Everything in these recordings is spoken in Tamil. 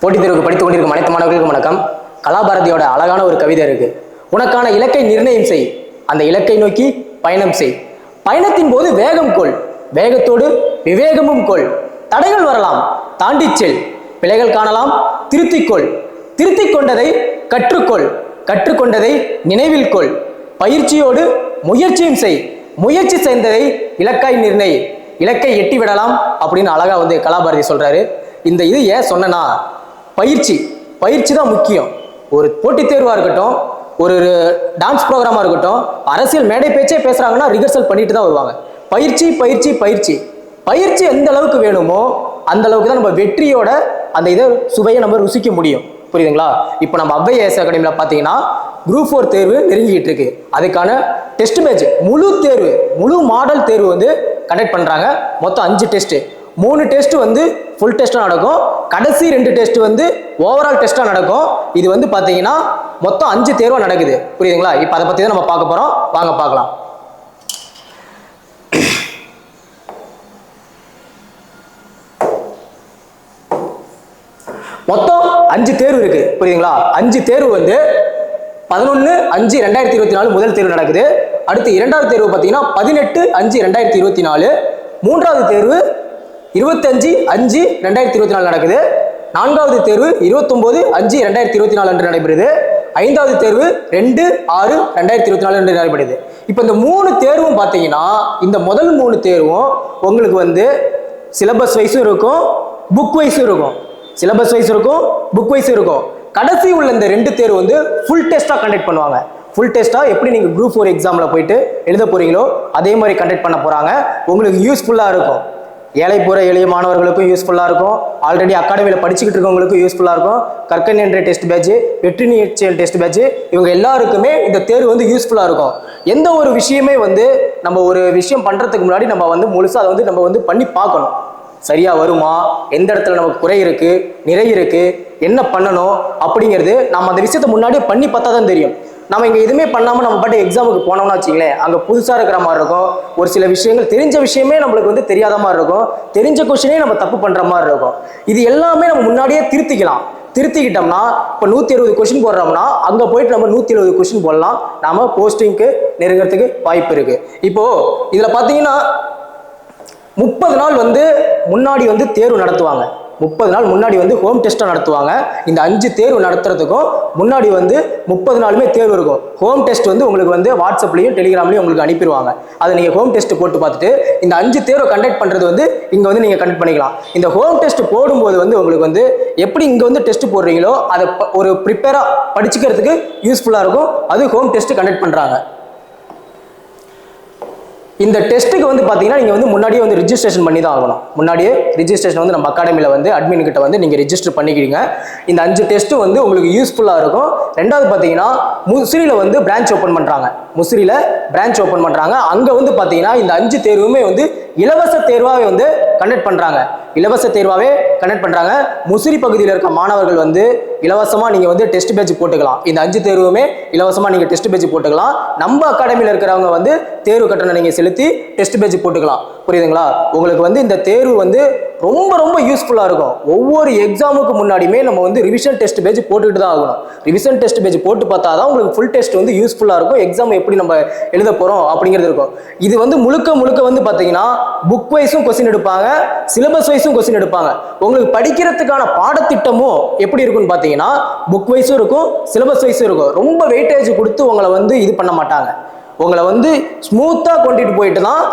போட்டித் தேர்வுக்கு படித்துக் கொண்டிருக்கும் அனைத்து மாணவர்களுக்கும் வணக்கம். கலாபாரதியோட அழகான ஒரு கவிதை இருக்கு. உனக்கான இலக்கை நிர்ணயம் செய். அந்த இலக்கை நோக்கி பயணம் செய். பயணத்தின் போது வேகம் கொள். வேகத்தோடு விவேகமும் கொள். தடைகள் வரலாம். தாண்டிச் செல். பிழைகள் காணலாம். திருத்திக்கொள் திருத்திக் கொண்டதை கற்றுக்கொள். கற்றுக்கொண்டதை நினைவில் கொள். பயிற்சியோடு முயற்சியும் செய். முயற்சி செய்ததை இலக்காய் நிர்ணய். இலக்கை எட்டி விடலாம் அப்படின்னு அழகா வந்து கலாபாரதி சொல்றாரு. இந்த இது ஏன் சொன்னனா பயிற்சி. பயிற்சி தான் முக்கியம். ஒரு போட்டித் தேர்வாக இருக்கட்டும் ஒரு டான்ஸ் ப்ரோக்ராமாக இருக்கட்டும் அரசியல் மேடை பேச்சே பேசுகிறாங்கன்னா ரிஹர்சல் பண்ணிட்டு தான் வருவாங்க. பயிற்சி பயிற்சி பயிற்சி. பயிற்சி எந்த அளவுக்கு வேணுமோ அந்த அளவுக்கு தான் நம்ம வெற்றியோட அந்த இதை சுவையை நம்ம ருசிக்க முடியும். புரியுதுங்களா? இப்போ நம்ம அவ்வைஏஎஸ் அகாடமியில் பார்த்தீங்கன்னா குரூப் ஃபோர் தேர்வு நெருங்கிட்டு இருக்கு. அதுக்கான டெஸ்ட் மேட்ச் முழு தேர்வு முழு மாடல் தேர்வு வந்து கண்டக்ட் பண்ணுறாங்க மொத்தம் அஞ்சு டெஸ்ட்டு மூணு டெஸ்ட் வந்து ஃபுல் டெஸ்ட்டாக நடக்கும். கடைசி ரெண்டு டெஸ்ட் வந்து ஓவரால் டெஸ்ட்டாக நடக்கும். இது வந்து பார்த்தீங்கன்னா மொத்தம் அஞ்சு தேர்வாக நடக்குது. புரியுதுங்களா? இப்போ அதை பற்றி தான் நம்ம பார்க்க போகிறோம் வாங்க பார்க்கலாம். மொத்தம் அஞ்சு தேர்வு இருக்கு. புரியுதுங்களா? அஞ்சு தேர்வு வந்து பதினொன்று அஞ்சு ரெண்டாயிரத்தி இருபத்தி நாலு முதல் தேர்வு நடக்குது. அடுத்து இரண்டாவது தேர்வு பார்த்தீங்கன்னா பதினெட்டு அஞ்சு ரெண்டாயிரத்தி இருபத்தி நாலு. மூன்றாவது தேர்வு இருபத்தஞ்சு அஞ்சு ரெண்டாயிரத்தி இருபத்தி நாலு நடக்குது. நான்காவது தேர்வு இருபத்தொம்போது அஞ்சு ரெண்டாயிரத்தி இருபத்தி நாலு அன்று நடைபெறுது. ஐந்தாவது தேர்வு ரெண்டு ஆறு ரெண்டாயிரத்தி இருபத்தி நாலு அன்று நடைபெறுது. இப்போ இந்த மூணு தேர்வும் பார்த்தீங்கன்னா இந்த முதல் மூணு தேர்வும் உங்களுக்கு வந்து சிலபஸ் வைஸும் இருக்கும் புக் வைஸும் இருக்கும். சிலபஸ் வைஸ் இருக்கும் புக் வைஸ் இருக்கும். கடைசி உள்ள இந்த ரெண்டு தேர்வு வந்து ஃபுல் டெஸ்ட்டாக கண்டக்ட் பண்ணுவாங்க. ஃபுல் டெஸ்ட்டாக எப்படி நீங்கள் குரூப் ஃபோர் எக்ஸாமில் போயிட்டு எழுத போகிறீங்களோ அதே மாதிரி கண்டக்ட் பண்ண போகிறாங்க உங்களுக்கு யூஸ்ஃபுல்லாக இருக்கும். ஏழை போகிற எளிய மாணவர்களுக்கும் யூஸ்ஃபுல்லாக இருக்கும். ஆல்ரெடி அகாடமியில் படிச்சுக்கிட்டு இருக்கவங்களுக்கும் யூஸ்ஃபுல்லாக இருக்கும். கற்கன் என்ற டெஸ்ட் பேட்ச் வெற்றி நீச்சல் டெஸ்ட் பேட்ச் இவங்க எல்லாருக்குமே இந்த தேர்வு வந்து யூஸ்ஃபுல்லாக இருக்கும். எந்த ஒரு விஷயமே வந்து நம்ம ஒரு விஷயம் பண்ணுறதுக்கு முன்னாடி நம்ம வந்து முழுசாக அதை வந்து நம்ம வந்து பண்ணி பார்க்கணும். சரியாக வருமா? எந்த இடத்துல நமக்கு குறை இருக்குது நிறை இருக்குது என்ன பண்ணணும்? அப்படிங்கிறது நம்ம அந்த விஷயத்தை முன்னாடியே பண்ணி பார்த்தா தான் தெரியும். நம்ம இங்கே எதுவுமே பண்ணாமல் நம்ம பாட்டு எக்ஸாமுக்கு போனோம்னா வச்சுங்களேன் அங்கே புதுசாக இருக்கிற மாதிரி இருக்கும். ஒரு சில விஷயங்கள் தெரிஞ்ச விஷயமே நம்மளுக்கு வந்து தெரியாத மாதிரி இருக்கும். தெரிஞ்ச கொஷினே நம்ம தப்பு பண்ணுற மாதிரி இருக்கும். இது எல்லாமே நம்ம முன்னாடியே திருத்திக்கலாம். திருத்திக்கிட்டோம்னா இப்போ நூற்றி இருபது கொஷின் போடுறோம்னா அங்கே போயிட்டு நம்ம நூற்றி இருபது கொஷின் போடலாம். நாம் போஸ்டிங்க்கு நெருங்கிறதுக்கு வாய்ப்பு இருக்குது இப்போது இதில் பார்த்தீங்கன்னா முப்பது நாள் வந்து முன்னாடி வந்து தேர்வு நடத்துவாங்க. முப்பது நாள் முன்னாடி வந்து ஹோம் டெஸ்ட்டை நடத்துவாங்க. இந்த அஞ்சு தேர்வு நடத்துறதுக்கும் முன்னாடி வந்து முப்பது நாளுமே தேர்வு இருக்கும். ஹோம் டெஸ்ட் வந்து உங்களுக்கு வந்து வாட்ஸ்அப்லையும் டெலிகிராம்லையும் உங்களுக்கு அனுப்பிடுவாங்க. அதை நீங்கள் ஹோம் டெஸ்ட் போட்டு பார்த்துட்டு இந்த அஞ்சு தேர்வை கண்டக்ட் பண்ணுறது வந்து இங்கே வந்து நீங்கள் கண்டக்ட் பண்ணிக்கலாம். இந்த ஹோம் டெஸ்ட் போடும்போது வந்து உங்களுக்கு வந்து எப்படி இங்கே வந்து டெஸ்ட் போடுறீங்களோ அதை ப- ஒரு ப்ரிப்பேராக படிச்சுக்கிறதுக்கு யூஸ்ஃபுல்லாக இருக்கும். அது ஹோம் டெஸ்ட் கண்டக்ட் பண்ணுறாங்க இந்த டெஸ்ட்டுக்கு வந்து பார்த்தீங்கன்னா நீங்கள் வந்து முன்னாடியே வந்து ரிஜிஸ்ட்ரேஷன் பண்ணி தான் ஆகணும். முன்னாடியே ரிஜிஸ்ட்ரேஷன் வந்து நம்ம அகாடமியில் வந்து அட்மின் கிட்ட வந்து நீங்கள் ரிஜிஸ்டர் பண்ணிக்கிறீங்க. இந்த அஞ்சு டெஸ்ட்டு வந்து உங்களுக்கு யூஸ்ஃபுல்லாக இருக்கும். ரெண்டாவது பார்த்தீங்கன்னா முசிறியில் வந்து பிரான்ச் ஓப்பன் பண்ணுறாங்க முசிறியில் பிரான்ச் ஓப்பன் பண்ணுறாங்க அங்கே வந்து பார்த்தீங்கன்னா இந்த அஞ்சு தேர்வுமே வந்து இலவச தேர்வாகவே வந்து கண்டக்ட் பண்ணுறாங்க இலவச தேர்வாகவே கண்டக்ட் பண்ணுறாங்க முசிறி பகுதியில் இருக்க மாணவர்கள் வந்து இலவசமாக நீங்கள் வந்து டெஸ்ட் பேட்ச் போட்டுக்கலாம். இந்த அஞ்சு தேர்வுமே இலவசமாக நீங்கள் டெஸ்ட் பேட்ச் போட்டுக்கலாம். நம்ம அகாடமியில் இருக்கிறவங்க வந்து தேர்வு கட்டணம் நீங்கள் செலுத்தி டெஸ்ட் பேட்ச் போட்டுக்கலாம். புரியுதுங்களா? உங்களுக்கு வந்து இந்த தேர்வு வந்து ரொம்ப ரொம்ப யூஸ்ஃபுல்லாக இருக்கும். ஒவ்வொரு எக்ஸாமுக்கு முன்னாடியுமே நம்ம வந்து ரிவிஷன் டெஸ்ட் பேஜ் போட்டுக்கிட்டு தான் ஆகணும். ரிவிஷன் டெஸ்ட் பேஜ் போட்டு பார்த்தா தான் உங்களுக்கு ஃபுல் டெஸ்ட் வந்து யூஸ்ஃபுல்லாக இருக்கும். எக்ஸாம் எப்படி நம்ம எழுத போகிறோம் அப்படிங்கிறது இருக்கும். இது வந்து முழுக்க முழுக்க வந்து பார்த்தீங்கன்னா புக் வைஸும் கொஸ்டின் எடுப்பாங்க. சிலபஸ் வைஸும் கொஸ்டின் எடுப்பாங்க. உங்களுக்கு படிக்கிறதுக்கான பாடத்திட்டமும் எப்படி இருக்கும்னு பார்த்தீங்கன்னா புக் வைஸும் இருக்கும் சிலபஸ் வைஸும் இருக்கும். ரொம்ப வெயிட்டேஜ் கொடுத்து உங்களை வந்து இது பண்ண மாட்டாங்க. உங்களை வந்து ஸ்மூத்தாக கொண்டுட்டு போயிட்டு தான்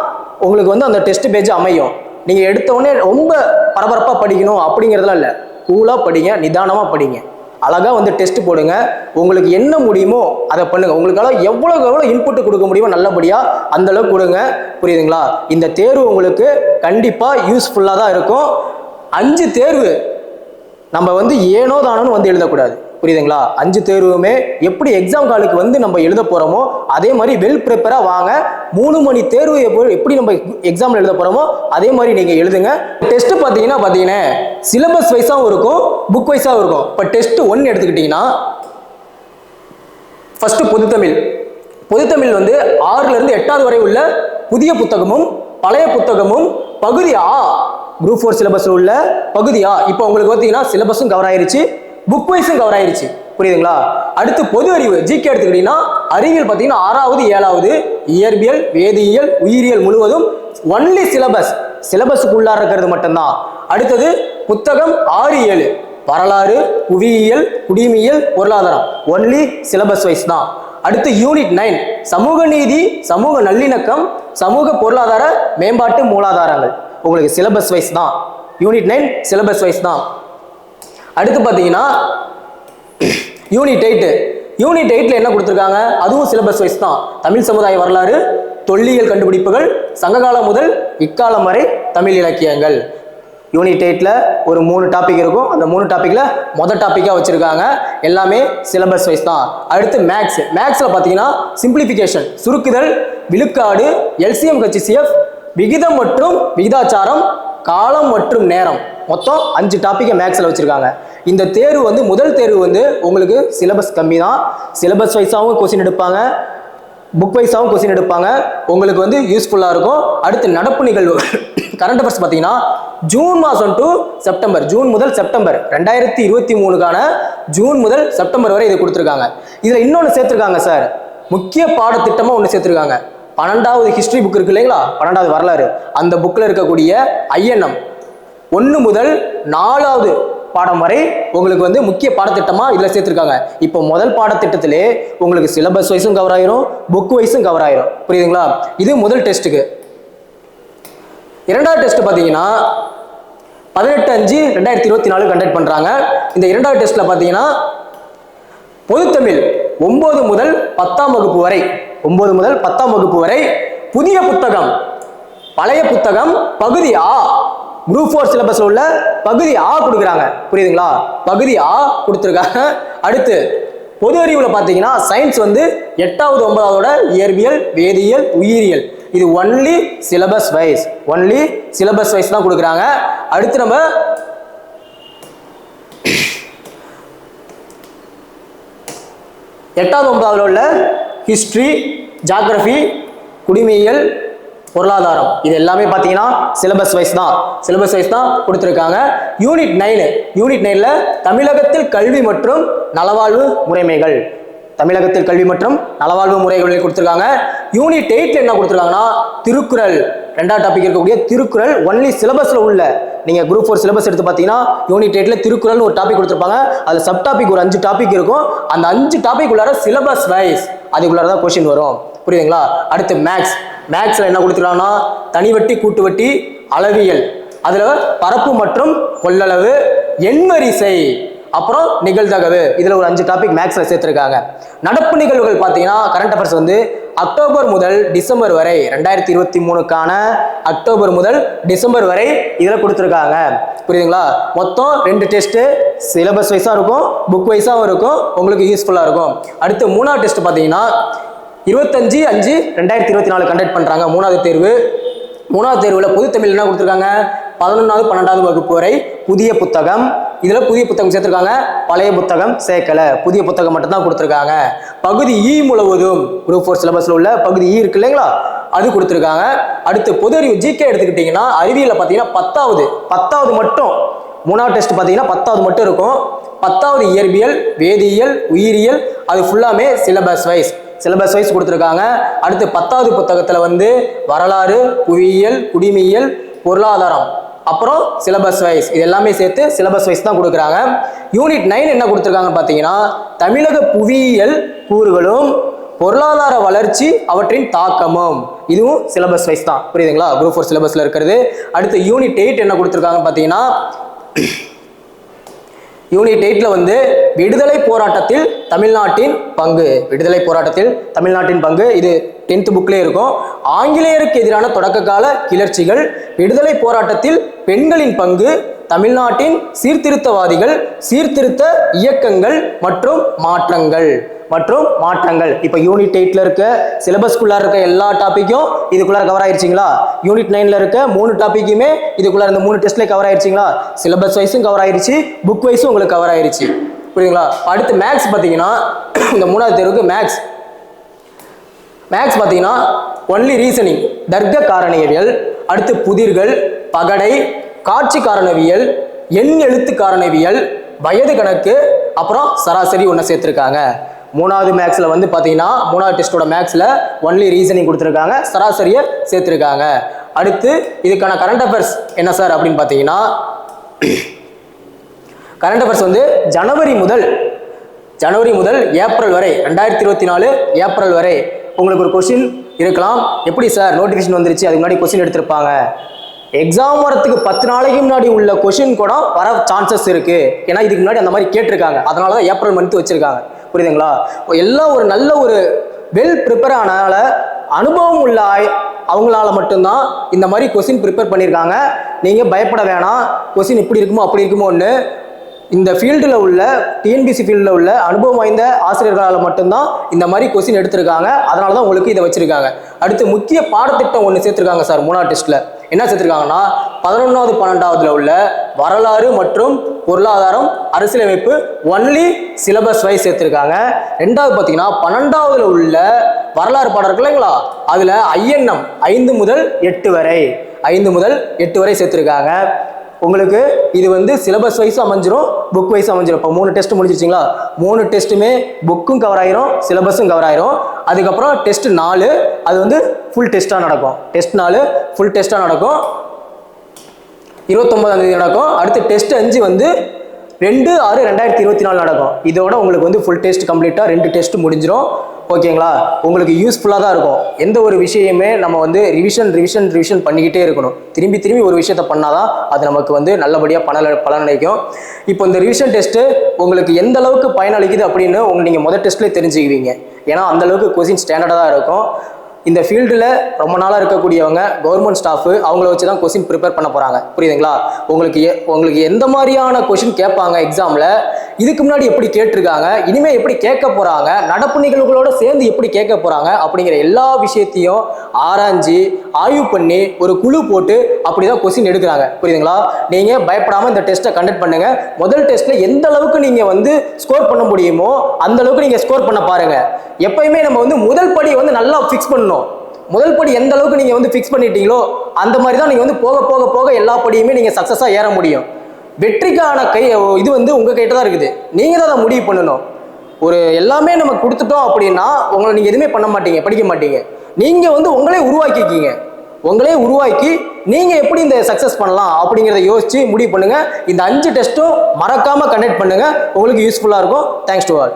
உங்களுக்கு வந்து அந்த டெஸ்ட் பேஜ் அமையும். நீங்கள் எடுத்தவொடனே ரொம்ப பரபரப்பாக படிக்கணும் அப்படிங்கிறதுலாம் இல்லை. கூலாக படிங்க நிதானமாக படிங்க. அழகாக வந்து டெஸ்ட் போடுங்க. உங்களுக்கு என்ன முடியுமோ அதை பண்ணுங்கள் உங்களுக்கால எவ்வளோ எவ்வளோ இன்புட் கொடுக்க முடியுமோ நல்லபடியாக அந்த அளவுக்கு கொடுங்க. புரியுதுங்களா? இந்த தேர்வு உங்களுக்கு கண்டிப்பாக யூஸ்ஃபுல்லாக தான் இருக்கும். அஞ்சு தேர்வு நம்ம வந்து ஏனோ தானோன்னு வந்து எழுதக்கூடாது. புரியுதுங்களா? அஞ்சு தேர்வுமே எப்படி எக்ஸாம் காலுக்கு வந்து நம்ம எழுத போறோமோ அதே மாதிரி வெல் ப்ரிப்பராக வாங்க. மூணு மணி தேர்வு எப்படி நம்ம எக்ஸாமில் எழுத போறோமோ அதே மாதிரி நீங்க எழுதுங்க. டெஸ்ட் பார்த்தீங்கன்னா பார்த்தீங்கன்னா சிலபஸ் வைஸாகவும் இருக்கும் புக் வைஸாகவும் இருக்கும். இப்போ டெஸ்ட் ஒன்று எடுத்துக்கிட்டிங்கன்னா ஃபர்ஸ்ட் பொதுத்தமிழ். பொதுத்தமிழ் வந்து ஆறுல இருந்து எட்டாவது வரை உள்ள புதிய புத்தகமும் பழைய புத்தகமும் பகுதி ஆ குரூப் ஃபோர் சிலபஸில் உள்ள பகுதியா இப்போ உங்களுக்கு பார்த்தீங்கன்னா சிலபஸும் கவர் ஆயிருச்சு புக் வைஸும் கவர் ஆயிருச்சு. புரியுதுங்களா? அடுத்து பொது அறிவு ஜிகே எடுத்துக்கிட்டீங்கன்னா அறிவியல் பார்த்தீங்கன்னா ஆறாவது ஏழாவது இயற்பியல் வேதியியல் உயிரியல் முழுவதும் ஒன்லி சிலபஸ் சிலபஸுக்குள்ளார இருக்கிறது மட்டும்தான். அடுத்தது புத்தகம் ஆறு ஏழு வரலாறு புவியியல் குடிமியல் பொருளாதாரம் ஒன்லி சிலபஸ் வைஸ் தான். அடுத்து யூனிட் நைன் சமூக நீதி சமூக நல்லிணக்கம் சமூக பொருளாதார மேம்பாட்டு மூலாதாரங்கள். உங்களுக்கு சிலபஸ் வைஸ் தான். யூனிட் நைன் சிலபஸ் வைஸ் தான். அடுத்து பார்த்தீங்கன்னா யூனிட் எயிட் யூனிட் எயிட்ல என்ன கொடுத்துருக்காங்க? அதுவும் சிலபஸ் வைஸ் தான். தமிழ் சமுதாய வரலாறு தொல்லியல் கண்டுபிடிப்புகள் சங்ககாலம் முதல் இக்காலம் வரை தமிழ் இலக்கியங்கள். யூனிட் எயிட்ல ஒரு மூணு டாபிக் இருக்கும். அந்த மூணு டாப்பிக்கில் மொதல் டாப்பிக்காக வச்சிருக்காங்க. எல்லாமே சிலபஸ் வைஸ் தான். அடுத்து மேக்ஸ் மேக்ஸில் பார்த்தீங்கன்னா சிம்பிளிஃபிகேஷன் சுருக்குதல் விழுக்காடு எல்சிஎம் கட்சி சிஎஃப் விகிதம் மற்றும் விகிதாச்சாரம் காலம் மற்றும் நேரம். மொத்தம் அஞ்சு டாப்பிக்கை மேக்ஸில் வச்சுருக்காங்க. இந்த தேர்வு வந்து முதல் தேர்வு வந்து உங்களுக்கு சிலபஸ் கம்மி தான் சிலபஸ் வைஸாகவும் கொஸ்டின் எடுப்பாங்க. புக் வைஸாகவும் கொஸ்டின் எடுப்பாங்க. உங்களுக்கு வந்து யூஸ்ஃபுல்லாக இருக்கும். அடுத்து நடப்பு நிகழ்வு. கரண்ட் அஃபேர்ஸ் பார்த்தீங்கன்னா ஜூன் மாதம் டு செப்டம்பர் ஜூன் முதல் செப்டம்பர் ரெண்டாயிரத்தி இருபத்தி மூணுக்கான ஜூன் முதல் செப்டம்பர் வரை இதை கொடுத்துருக்காங்க. இதில் இன்னொன்று சேர்த்துருக்காங்க சார் முக்கிய பாடத்திட்டமாக ஒன்று சேர்த்துருக்காங்க. பன்னெண்டாவது ஹிஸ்ட்ரி புக் இருக்கு இல்லைங்களா? பன்னெண்டாவது வரலாறு. அந்த புக்கில் இருக்கக்கூடிய ஐஎன்எம் ஒன்று முதல் நாலாவது பாடம் வரை உங்களுக்கு வந்து முக்கிய பாடத்திட்டமாக இதில் சேர்த்துருக்காங்க. இப்போ முதல் பாடத்திட்டத்திலே உங்களுக்கு சிலபஸ் வைஸும் கவர் ஆயிரும் புக் வைஸும் கவர் ஆயிரும். புரியுதுங்களா? இது முதல் டெஸ்ட்டுக்கு இரண்டாவது டெஸ்ட் பார்த்தீங்கன்னா பதினெட்டு அஞ்சு ரெண்டாயிரத்தி இருபத்தி நாலு கண்டக்ட் பண்ணுறாங்க இந்த இரண்டாவது டெஸ்ட்டில் பார்த்தீங்கன்னா பொதுத்தமிழ் ஒம்பது முதல் பத்தாம் வகுப்பு வரை ஒன்பது முதல் பத்தாம் வகுப்பு வரை புதிய புத்தகம் பழைய புத்தகம் பகுதி ஆ குரூப் ஃபோர் சிலபஸ்ல உள்ள பகுதி ஆ கொடுக்குறாங்க. புரியுதுங்களா? பகுதி ஆ கொடுத்துருக்காங்க. அடுத்து பொது அறிவுல பார்த்தீங்கன்னா சயின்ஸ் வந்து எட்டாவது ஒன்பதாவதோட இயற்பியல் வேதியியல் உயிரியல். இது only syllabus wise only syllabus wise தான் கொடுக்குறாங்க. அடுத்து நம்ம எட்டாவது ஒன்பதாவதுல உள்ள ஹிஸ்ட்ரி ஜாகிரபி குடிமையியல் பொருளாதாரம். இது எல்லாமே பார்த்தீங்கன்னா சிலபஸ் வைஸ் தான். சிலபஸ் வைஸ் தான் கொடுத்துருக்காங்க. யூனிட் நைனு யூனிட் நைனில் தமிழகத்தில் கல்வி மற்றும் நலவாழ்வு முறைமைகள். தமிழகத்தில் கல்வி மற்றும் நலவாழ்வு முறைகளை கொடுத்துருக்காங்க. யூனிட் எயிட்டில் என்ன கொடுத்துருக்காங்கன்னா திருக்குறள். ரெண்டாவது டாபிக் இருக்கக்கூடிய திருக்குறள் ஒன்லி சிலபஸில் உள்ள நீங்கள் குரூப் ஃபோர் சிலபஸ் எடுத்து பார்த்தீங்கன்னா யூனிட் எயிட்ல திருக்குறள்னு ஒரு டாபிக் கொடுத்துருப்பாங்க. அதில் சப் டாபிக் ஒரு அஞ்சு டாபிக் இருக்கும். அந்த அஞ்சு டாபிக் உள்ளார சிலபஸ் வைஸ் அதுக்குள்ளார தான் கொஷின் வரும். புரியுதுங்களா? அடுத்து மேக்ஸ் மேக்ஸில் என்ன கொடுத்துருக்காங்கன்னா தனி வட்டி கூட்டு வட்டி அளவியல். அதில் பரப்பு மற்றும் கொள்ளளவு எண்வரிசை. அப்புறம் நிகழ்தகவு. இதில் ஒரு அஞ்சு டாபிக் மேக்ஸில் சேர்த்துருக்காங்க. நடப்பு நிகழ்வுகள் பார்த்தீங்கன்னா கரண்ட் அஃபேர்ஸ் வந்து அக்டோபர் முதல் டிசம்பர் வரை ரெண்டாயிரத்தி இருபத்தி மூணுக்கான அக்டோபர் முதல் டிசம்பர் வரை இதில் கொடுத்துருக்காங்க. புரியுதுங்களா? மொத்தம் ரெண்டு டெஸ்ட்டு சிலபஸ் வைஸாக இருக்கும் புக் வைஸாகவும் இருக்கும் உங்களுக்கு யூஸ்ஃபுல்லாக இருக்கும். அடுத்து மூணாவது டெஸ்ட் பார்த்தீங்கன்னா இருபத்தஞ்சு அஞ்சு ரெண்டாயிரத்தி இருபத்தி நாலு கண்டக்ட் பண்ணுறாங்க மூணாவது தேர்வு. மூணாவது தேர்வில் பொது தமிழ் என்ன கொடுத்துருக்காங்க? பதினொன்றாவது பன்னெண்டாவது வகுப்பு வரை புதிய புத்தகம் இதில் புதிய புத்தகம் சேர்த்துருக்காங்க. பழைய புத்தகம் சேர்க்கல. புதிய புத்தகம் மட்டும்தான் கொடுத்துருக்காங்க. பகுதி இ முழுவதும் குரூப் ஃபோர் சிலபஸில் உள்ள பகுதி இ இருக்கு இல்லைங்களா? அது கொடுத்துருக்காங்க. அடுத்து பொது அறிவு ஜிகே எடுத்துக்கிட்டிங்கன்னா அறிவியலில் பார்த்தீங்கன்னா பத்தாவது பத்தாவது மட்டும் மூணாவது டெஸ்ட் பார்த்தீங்கன்னா பத்தாவது மட்டும் இருக்கும். பத்தாவது இயற்பியல் வேதியியல் உயிரியல் அது ஃபுல்லாமே சிலபஸ் வைஸ் சிலபஸ் வைஸ் கொடுத்துருக்காங்க. அடுத்து பத்தாவது புத்தகத்தில் வந்து வரலாறு புவியியல் குடிமியியல் பொருளாதாரம். அப்புறம் சிலபஸ் வைஸ் இது எல்லாமே சேர்த்து சிலபஸ் வைஸ் தான் கொடுக்குறாங்க. யூனிட் நைன் என்ன கொடுத்துருக்காங்கன்னு பார்த்தீங்கன்னா தமிழக புவியியல் கூறுகளும் பொருளாதார வளர்ச்சி அவற்றின் தாக்கமும். இதுவும் சிலபஸ் வைஸ் தான். புரியுதுங்களா? குரூப் ஃபோர் சிலபஸில் இருக்கிறது. அடுத்து யூனிட் எயிட் என்ன கொடுத்துருக்காங்கன்னு பார்த்தீங்கன்னா யூனிட் எயிட்ல வந்து விடுதலை போராட்டத்தில் தமிழ்நாட்டின் பங்கு. விடுதலை போராட்டத்தில் தமிழ்நாட்டின் பங்கு. இது டென்த் புக்லேயே இருக்கும். ஆங்கிலேயருக்கு எதிரான தொடக்க கால கிளர்ச்சிகள் விடுதலை போராட்டத்தில் பெண்களின் பங்கு தமிழ்நாட்டின் சீர்திருத்தவாதிகள் சீர்திருத்த இயக்கங்கள் மற்றும் மாற்றங்கள். மற்றும் மாற்றங்கள். இப்போ யூனிட் எயிட்ல இருக்க சிலபஸ்க்குள்ளார இருக்க எல்லா டாப்பிக்கும் இதுக்குள்ளார கவர் ஆயிடுச்சிங்களா யூனிட் நைன்ல இருக்க மூணு டாப்பிக்குமே இதுக்குள்ளார இந்த மூணு டெஸ்ட்ல கவர் ஆயிடுச்சிங்களா சிலபஸ் வைஸும் கவர் ஆயிடுச்சு புக் வைஸும் உங்களுக்கு கவர் ஆயிடுச்சு புரியுதுங்களா? அடுத்து மேக்ஸ் பார்த்தீங்கன்னா இந்த மூணாவது தேர்வுக்கு மேக்ஸ் மேக்ஸ் பார்த்தீங்கன்னா ஒன்லி ரீசனிங் தர்க்க காரணியவியல் அடுத்து புதிர்கள் பகடை காட்சி காரணவியல் எண் எழுத்து காரணவியல் வயது கணக்கு அப்புறம் சராசரி ஒன்று சேர்த்துருக்காங்க. மூணாவது மேக்ஸில் வந்து பார்த்தீங்கன்னா மூணாவது டெஸ்ட்டோட மேக்ஸில் ஒன்லி ரீசனிங் கொடுத்துருக்காங்க சராசரியை சேர்த்துருக்காங்க. அடுத்து இதுக்கான கரண்ட் அஃபேர்ஸ் என்ன சார் அப்படின்னு பார்த்தீங்கன்னா கரண்ட் அஃபேர்ஸ் வந்து ஜனவரி முதல் ஜனவரி முதல் ஏப்ரல் வரை ரெண்டாயிரத்தி இருபத்தி நாலு ஏப்ரல் வரை உங்களுக்கு ஒரு கொஷின் இருக்கலாம். எப்படி சார் நோட்டிஃபிகேஷன் வந்துருச்சு அதுக்கு முன்னாடி கொஷின் எடுத்திருப்பாங்க. எக்ஸாம் வரத்துக்கு பத்து நாளைக்கு முன்னாடி உள்ள கொஷின் கூட வர சான்சஸ் இருக்குது ஏன்னா இதுக்கு முன்னாடி அந்த மாதிரி கேட்டிருக்காங்க. அதனால தான் ஏப்ரல் மந்த் வச்சுருக்காங்க. புரியுதுங்களா? எல்லாம் ஒரு நல்ல ஒரு வெல் ப்ரிப்பேர் ஆனால அனுபவம் உள்ள அவங்களால மட்டும்தான் இந்த மாதிரி கொஸ்டின் ப்ரிப்பேர் பண்ணியிருக்காங்க நீங்கள் பயப்பட வேணாம். கொஸ்டின் இப்படி இருக்குமோ அப்படி இருக்குமோன்னு இந்த ஃபீல்டில் உள்ள டிஎன்பிசி ஃபீல்டில் உள்ள அனுபவம் வாய்ந்த ஆசிரியர்களால் மட்டும்தான் இந்த மாதிரி கொஸ்டின் எடுத்திருக்காங்க. அதனால தான் உங்களுக்கு இதை வச்சிருக்காங்க. அடுத்து முக்கிய பாடத்திட்டம் ஒன்று சேர்த்துருக்காங்க சார் மூணாவது டெஸ்ட்டில் என்ன சேர்த்துருக்காங்கன்னா பதினொன்றாவது பன்னெண்டாவதுல உள்ள வரலாறு மற்றும் பொருளாதாரம் அரசியலமைப்பு ஒன்லி சிலபஸ் வைஸ் சேர்த்துருக்காங்க. ரெண்டாவது பார்த்தீங்கன்னா பன்னெண்டாவதுல உள்ள வரலாறு பாடம் இருக்கு இல்லைங்களா அதில் ஐஎன்எம் ஐந்து முதல் எட்டு வரை ஐந்து முதல் எட்டு வரை சேர்த்துருக்காங்க. உங்களுக்கு இது வந்து சிலபஸ் வைஸ் அமைஞ்சிரும் புக் வைஸ் அமைஞ்சிரும். இப்போ மூணு டெஸ்ட் முடிஞ்சிருச்சிங்களா? மூணு டெஸ்ட்டுமே புக்கும் கவர் ஆயிரும் சிலபஸும் கவர் ஆயிரும். அதுக்கப்புறம் டெஸ்ட் நாலு அது வந்து ஃபுல் டெஸ்ட்டாக நடக்கும். டெஸ்ட் நாலு ஃபுல் டெஸ்ட்டாக நடக்கும். இருபத்தொம்பதாம் தேதி நடக்கும். அடுத்து டெஸ்ட் அஞ்சு வந்து ரெண்டு ஆறு ரெண்டாயிரத்தி இருபத்தி நாலு நடக்கும். இதோட உங்களுக்கு வந்து ஃபுல் டெஸ்ட் கம்ப்ளீட்டாக ரெண்டு டெஸ்ட் முடிஞ்சிடும் ஓகேங்களா உங்களுக்கு யூஸ்ஃபுல்லாக தான் இருக்கும். எந்த ஒரு விஷயமே நம்ம வந்து ரிவிஷன் ரிவிஷன் ரிவிஷன் பண்ணிக்கிட்டே இருக்கணும். திரும்பி திரும்பி ஒரு விஷயத்த பண்ணாதான் அது நமக்கு வந்து நல்லபடியாக பண பலன் அளிக்கும். இப்போ இந்த ரிவிஷன் டெஸ்ட்டு உங்களுக்கு எந்த அளவுக்கு பயனளிக்குது அப்படின்னு உங்க நீங்கள் முதல் டெஸ்ட்லேயே தெரிஞ்சுக்குவீங்க. ஏன்னா அந்த அளவுக்கு கொஸ்டின் ஸ்டாண்டர்டாக தான் இருக்கும். இந்த ஃபீல்டில் ரொம்ப நாளாக இருக்கக்கூடியவங்க கவர்மெண்ட் ஸ்டாஃபு அவங்கள வச்சு தான் கொஸ்டின் ப்ரிப்பேர் பண்ண போகிறாங்க புரியுதுங்களா? உங்களுக்கு எ- உங்களுக்கு எந்த மாதிரியான கொஷின் கேட்பாங்க எக்ஸாமில் இதுக்கு முன்னாடி எப்படி கேட்டிருக்காங்க இனிமேல் எப்படி கேட்க போகிறாங்க நடப்பு நிகழ்வுகளோட சேர்ந்து எப்படி கேட்க போகிறாங்க அப்படிங்கிற எல்லா விஷயத்தையும் ஆராய்ஞ்சு ஆய்வு பண்ணி ஒரு குழு போட்டு அப்படி தான் கொஸ்டின் எடுக்கிறாங்க. புரியுதுங்களா? நீங்கள் பயப்படாமல் இந்த டெஸ்ட்டை கண்டக்ட் பண்ணுங்க. முதல் டெஸ்ட்டில் எந்த அளவுக்கு நீங்கள் வந்து ஸ்கோர் பண்ண முடியுமோ அந்த அளவுக்கு நீங்கள் ஸ்கோர் பண்ண பாருங்க. எப்பயுமே நம்ம வந்து முதல் படி வந்து நல்லா ஃபிக்ஸ் பண்ணணும். முதல் படி எந்த அளவுக்கு நீங்கள் வந்து ஃபிக்ஸ் பண்ணிட்டீங்களோ அந்த மாதிரி தான் நீங்கள் வந்து போக போக போக எல்லா படியுமே நீங்கள் சக்ஸஸாக ஏற முடியும். வெற்றிக்கான கை இது வந்து உங்கள் கிட்ட தான் இருக்குது. நீங்கள் தான் அதை முடிவு பண்ணணும். ஒரு எல்லாமே நம்ம கொடுத்துட்டோம் அப்படின்னா உங்களை நீங்கள் எதுவுமே பண்ண மாட்டீங்க படிக்க மாட்டீங்க. நீங்கள் வந்து உங்களே உருவாக்கிக்கிங்க. உங்களே உருவாக்கி நீங்கள் எப்படி இந்த சக்ஸஸ் பண்ணலாம் அப்படிங்கிறத யோசிச்சு முடிவு பண்ணுங்கள் இந்த அஞ்சு டெஸ்ட்டும் மறக்காமல் கண்டக்ட் பண்ணுங்கள் உங்களுக்கு யூஸ்ஃபுல்லாக இருக்கும். Thanks to all